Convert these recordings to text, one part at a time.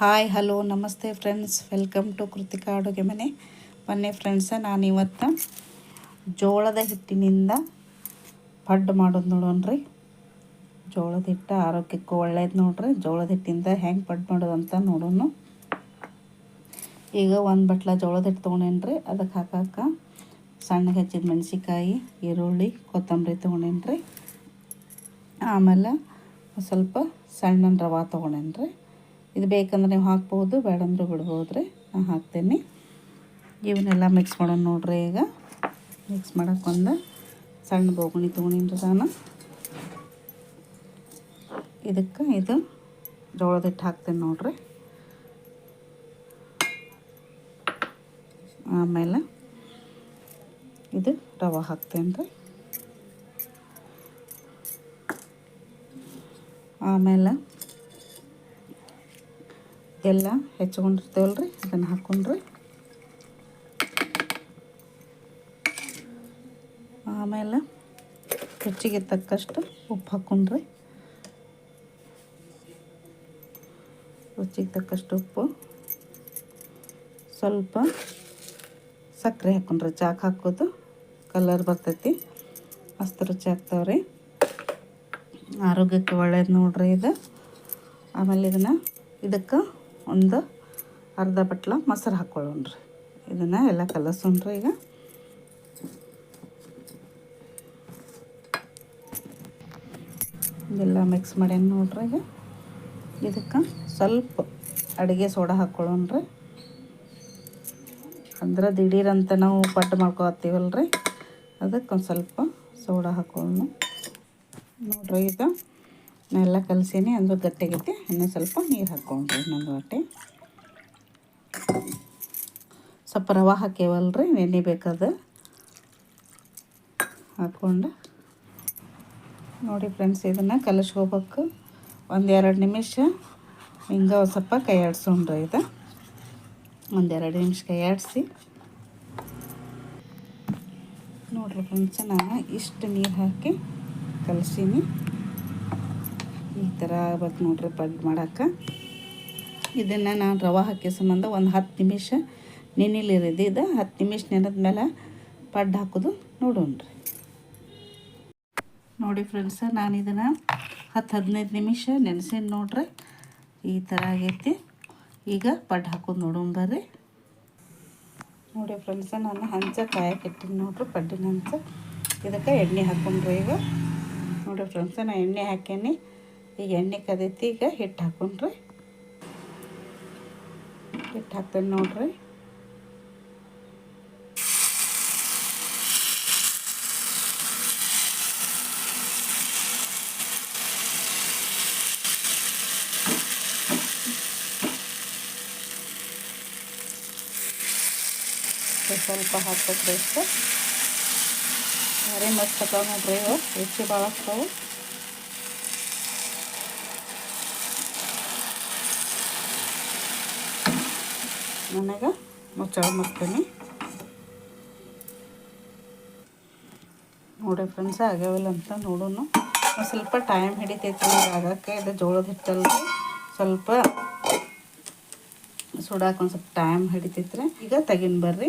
Hi hello ನಮಸ್ತೆ friends welcome to Krithika ಅಡುಗೆ ಮನೆ ಮೊನ್ನೆ ಫ್ರೆಂಡ್ಸ ನಾನಿವತ್ತು ಜೋಳದ ಹಿಟ್ಟಿನಿಂದ ಪಡ್ಡು ಮಾಡೋದು ನೋಡೋಣ್ರಿ. ಜೋಳದ ಹಿಟ್ಟು ಆರೋಗ್ಯಕ್ಕೆ ಒಳ್ಳೇದು ನೋಡ್ರಿ. ಜೋಳದ ಹಿಟ್ಟಿಂದ ಹೆಂಗೆ ಪಡ್ಡು ಮಾಡೋದು ಅಂತ ನೋಡೋಣ. ಈಗ ಒಂದು ಬಟ್ಲ ಜೋಳದ ಹಿಟ್ಟು ತೊಗೊಂಡೇನ್ರಿ. ಅದಕ್ಕೆ ಹಾಕಕ್ಕೆ ಸಣ್ಣಗೆ ಹೆಚ್ಚಿದ ಮೆಣಸಿಕಾಯಿ ಈರುಳ್ಳಿ, ಕೊತ್ತಂಬರಿ ತೊಗೊಂಡೇನ್ರಿ. ಆಮೇಲೆ ಸ್ವಲ್ಪ ಸಣ್ಣ ರವೆ ತೊಗೊಂಡೇನ್ರಿ. ಇದು ಬೇಕಂದ್ರೆ ನೀವು ಹಾಕ್ಬೋದು, ಬೇಡಂದ್ರೆ ಬಿಡ್ಬೋದು ರೀ ನಾನು ಹಾಕ್ತೀನಿ. ಇವನ್ನೆಲ್ಲ ಮಿಕ್ಸ್ ಮಾಡೋಣ ನೋಡ್ರಿ ಈಗ. ಮಿಕ್ಸ್ ಮಾಡೋಕ್ಕೊಂದು ಸಣ್ಣ ಬೋಗಣಿ ತೊಗೊಂಡಿನ್ರಿ ನಾನು. ಇದಕ್ಕೆ ಇದು ಜೋಳದ ಹಿಟ್ಟು ಹಾಕ್ತೀನಿ ನೋಡ್ರಿ. ಆಮೇಲೆ ಇದು ರವೆ ಹಾಕ್ತೇನೆ ರೀ ಆಮೇಲೆ ಎಲ್ಲ ಹೆಚ್ಕೊಂಡಿರ್ತೇವಲ್ಲ ರೀ ಅದನ್ನು ಹಾಕ್ಕೊಂಡ್ರಿ ಆಮೇಲೆ ರುಚಿಗೆ ತಕ್ಕಷ್ಟು ಉಪ್ಪು ಹಾಕ್ಕೊಂಡ್ರಿ ರುಚಿಗೆ ತಕ್ಕಷ್ಟು ಉಪ್ಪು. ಸ್ವಲ್ಪ ಸಕ್ಕರೆ ಹಾಕ್ಕೊಂಡ್ರಿ ಚಾಕ್ ಹಾಕೋದು ಕಲರ್ ಬರ್ತೈತಿ, ಮಸ್ತ್ ರುಚಿ ಆಗ್ತಾವ್ರಿ. ಆರೋಗ್ಯಕ್ಕೆ ಒಳ್ಳೇದು ನೋಡ್ರಿ ಇದು. ಆಮೇಲೆ ಇದನ್ನು ಇದಕ್ಕೆ ಒಂದು ಅರ್ಧ ಬಟ್ಲ ಮೊಸರು ಹಾಕ್ಕೊಳ್ಳೋಣ್ರಿ ಇದನ್ನು ಎಲ್ಲ ಕಲಸೋಣ್ರಿ ಈಗ. ಇದೆಲ್ಲ ಮಿಕ್ಸ್ ಮಾಡ್ಯಾನ ನೋಡ್ರಿ ಈಗ. ಇದಕ್ಕೆ ಸ್ವಲ್ಪ ಅಡುಗೆ ಸೋಡಾ ಹಾಕ್ಕೊಳ್ಳೋಣ ರೀ. ಅಂದ್ರೆ ದಿಢೀರಂತ ನಾವು ಪಟ್ಟು ಮಾಡ್ಕೊತೀವಲ್ರಿ. ಅದಕ್ಕೆ ಒಂದು ಸ್ವಲ್ಪ ಸೋಡಾ ಹಾಕೊಳ್ಳೋಣ ನೋಡ್ರಿ ಈಗ. ಎಲ್ಲ ಕಲಸಿನಿ, ಅಂದ್ರೆ ಗಟ್ಟಿಗೈತಿ ಇನ್ನೂ ಸ್ವಲ್ಪ ನೀರು ಹಾಕ್ಕೊಂಡ್ರಿ ಇನ್ನೊಂದು ಬಟ್ಟೆ ಸ್ವಲ್ಪ ರವೆ ಹಾಕೇವಲ್ರಿ ನೆನೆ ಬೇಕಾದ. ಹಾಕ್ಕೊಂಡು. ನೋಡಿ ಫ್ರೆಂಡ್ಸ್, ಇದನ್ನು ಕಲಸ್ಕೋಬೇಕು. ಒಂದೆರಡು ನಿಮಿಷ. ಹಿಂಗೆ ಒಂದು ಸ್ವಲ್ಪ ಕೈ ಆಡ್ಸೋಣ್ರಿ ಇದು. ಒಂದೆರಡು ನಿಮಿಷ ಕೈ ಆಡಿಸಿ. ನೋಡ್ರಿ ಫ್ರೆಂಡ್ಸ್, ನಾನು ಇಷ್ಟು ನೀರು ಹಾಕಿ ಕಲಸೀನಿ. ಈ ಥರ ಬರ್ತು ನೋಡ್ರಿ ಪಡ್ಡು ಮಾಡೋಕ್ಕೆ. ಇದನ್ನು ನಾನು ರವೆ ಹಾಕಿ ಸಂಬಂಧ ಒಂದು ಹತ್ತು ನಿಮಿಷ ನೆನಿಲಿರಿದು. ಇದು ಹತ್ತು ನಿಮಿಷ ನೆನೆದ ಮೇಲೆ ಪಡ್ಡು ಹಾಕೋದು ನೋಡೋಣ್ರಿ ನೋಡಿ ಫ್ರೆಂಡ್ಸ, ನಾನು ಇದನ್ನು ಹತ್ತು ಹದಿನೈದು ನಿಮಿಷ ನೆನೆಸೇನು ನೋಡ್ರಿ. ಈ ಥರ ಆಗೈತಿ. ಈಗ ಪಡ್ಡು ಹಾಕೋದು ನೋಡೋಣ ಬರ್ರಿ. ನೋಡಿ ಫ್ರೆಂಡ್ಸ, ನಾನು ಹಂಚ ಕಾಯಕ್ಕೆ ಇಟ್ಟಿನಿ ನೋಡ್ರಿ, ಪಡ್ಡಿನ ಹಂಚ. ಇದಕ್ಕೆ ಎಣ್ಣೆ ಹಾಕೊಂಡ್ರಿ ಈಗ. ನೋಡಿ ಫ್ರೆಂಡ್ಸ ನಾನು ಎಣ್ಣೆ ಹಾಕೇನಿ ಈಗ ಎಣ್ಣೆ ಕದೈತಿ ಈಗ ಹಿಟ್ಟು ಹಾಕೊಂಡ್ರಿ. ಹಿಟ್ಟು ಹಾಕ್ತೇನೆ ನೋಡ್ರಿ. ಸ್ವಲ್ಪ ಹಾಕ್ಬೇಕ್ರಿ ಇಷ್ಟು ಭಾರಿ ಮಸ್ತ್ ಅದಾವ ನೋಡ್ರಿ ಇವು ರುಚಿ ಭಾಳ ಆಗ್ತಾವೆ ನನಗೆ ಮುಚ್ಚಳ ಮಾಡ್ತೀನಿ ನೋಡಿ ಫ್ರೆಂಡ್ಸ್ ಆಗ್ಯಾವಲ್ಲ ಅಂತ ನೋಡೋಣ ಸ್ವಲ್ಪ ಟೈಮ್ ಹಿಡಿತೈತಿ ಆಗಕ್ಕೆ ಇದು ಜೋಳದ ಹಿಟ್ಟಲ್ಲ ಸ್ವಲ್ಪ ಸುಡಾಕ ಒಂದು ಸ್ವಲ್ಪ ಟೈಮ್ ಹಿಡಿತೈತ್ರಿ. ಈಗ ತೆಗಿನ್ ಬರ್ರಿ.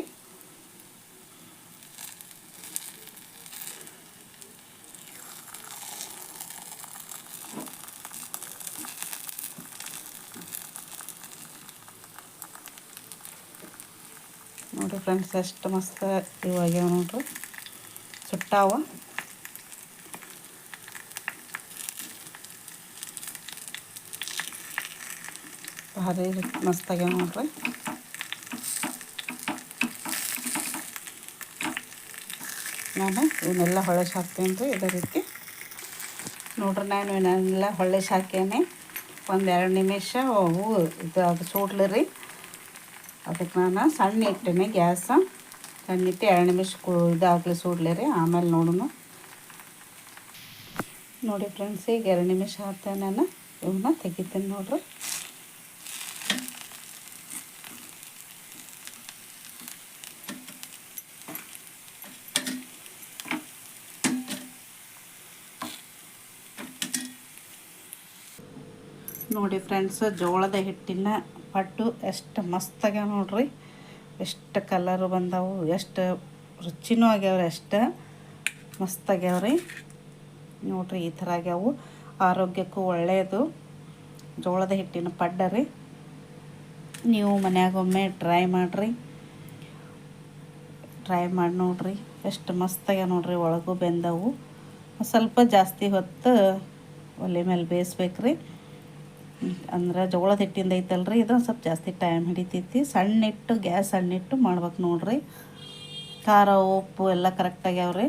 ನೋಡಿರಿ ಫ್ರೆಂಡ್ಸ್, ಎಷ್ಟು ಮಸ್ತ್ ಇವಾಗ್ಯಾವ ನೋಡ್ರಿ. ಸುಟ್ಟಾವ. ಭಾರಿ ಮಸ್ತ್ ಆಗ್ಯಾವ ನೋಡ್ರಿ. ನಾನು ಇವನ್ನೆಲ್ಲ ಹೊಳಸಿ ಹಾಕ್ತೀನಿ ರೀ, ಇದೇ ರೀತಿ. ನೋಡ್ರಿ ನಾನು ಇವನ್ನೆಲ್ಲ ಹೊಳಸಿ ಹಾಕೇನೆ ಒಂದು ಎರಡು ನಿಮಿಷ ಹೂವು ಇದು ಅದು ಸೂಡ್ಲಿ ರೀ. ಅದಕ್ಕೆ ನಾನು ಸಣ್ಣ ಇಟ್ಟೇನೆ ಗ್ಯಾಸ ಸಣ್ಣ ಇಟ್ಟು ಎರಡು ನಿಮಿಷ ಕು ಇದಾಗಲಿ ರೀ, ಆಮೇಲೆ ನೋಡೋಣ ನೋಡಿ ಫ್ರೆಂಡ್ಸ್, ಈಗ ಎರಡು ನಿಮಿಷ ಆತ ನಾನು, ಇವನ್ನ ತೆಗಿತೇನೆ ನೋಡ್ರಿ. ನೋಡಿ ಫ್ರೆಂಡ್ಸ್, ಜೋಳದ ಹಿಟ್ಟಿನ ಪಡ್ಡು ಎಷ್ಟು ಮಸ್ತಾಗ್ಯಾವ ನೋಡ್ರಿ. ಎಷ್ಟು ಕಲರು ಬಂದವು, ಎಷ್ಟು ರುಚಿನೂ ಆಗ್ಯಾವ್ರಿ ಎಷ್ಟು ಮಸ್ತಾಗ್ಯಾವ್ರಿ ನೋಡ್ರಿ ಈ ಥರ ಆಗ್ಯಾವು. ಆರೋಗ್ಯಕ್ಕೂ ಒಳ್ಳೆಯದು ಜೋಳದ ಹಿಟ್ಟಿನ ಪಡ್ಡ ರೀ. ನೀವು ಮನ್ಯಾಗೊಮ್ಮೆ ಟ್ರೈ ಮಾಡಿರಿ. ಟ್ರೈ ಮಾಡಿ ನೋಡ್ರಿ. ಎಷ್ಟು ಮಸ್ತಾಗ್ಯ ನೋಡ್ರಿ, ಒಳಗೂ ಬೆಂದವು. ಸ್ವಲ್ಪ ಜಾಸ್ತಿ ಹೊತ್ತು ಒಲೆ ಮೇಲೆ ಬೇಯಿಸ್ಬೇಕ್ರಿ. ಅಂದ್ರೆ ಜೋಳದ ಹಿಟ್ಟಿಂದ ಐತಲ್ರಿ ಇದು ಸ್ವಲ್ಪ ಜಾಸ್ತಿ ಟೈಮ್ ಹಿಡಿತೈತಿ. ಸಣ್ಣಿಟ್ಟು, ಗ್ಯಾಸ್ ಸಣ್ಣಿಟ್ಟು ಮಾಡ್ಬೇಕು ನೋಡ್ರಿ. ಖಾರ, ಉಪ್ಪು ಎಲ್ಲ ಕರೆಕ್ಟಾಗ್ಯಾವ್ರಿ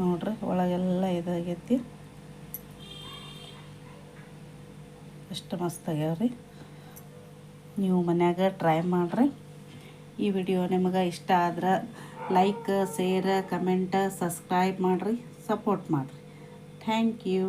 ನೋಡ್ರಿ ಒಳಗೆಲ್ಲ ಇದಾಗೈತಿ. ಎಷ್ಟು ಮಸ್ತ್ ಆಗ್ಯಾವ್ರಿ. ನೀವು ಮನ್ಯಾಗ ಟ್ರೈ ಮಾಡಿರಿ. ಈ ವಿಡಿಯೋ ನಿಮಗೆ ಇಷ್ಟ ಆದ್ರೆ ಲೈಕ್ ಶೇರ್ ಕಮೆಂಟ್ ಸಬ್ಸ್ಕ್ರೈಬ್ ಮಾಡಿರಿ ಸಪೋರ್ಟ್ ಮಾಡಿರಿ. Thank you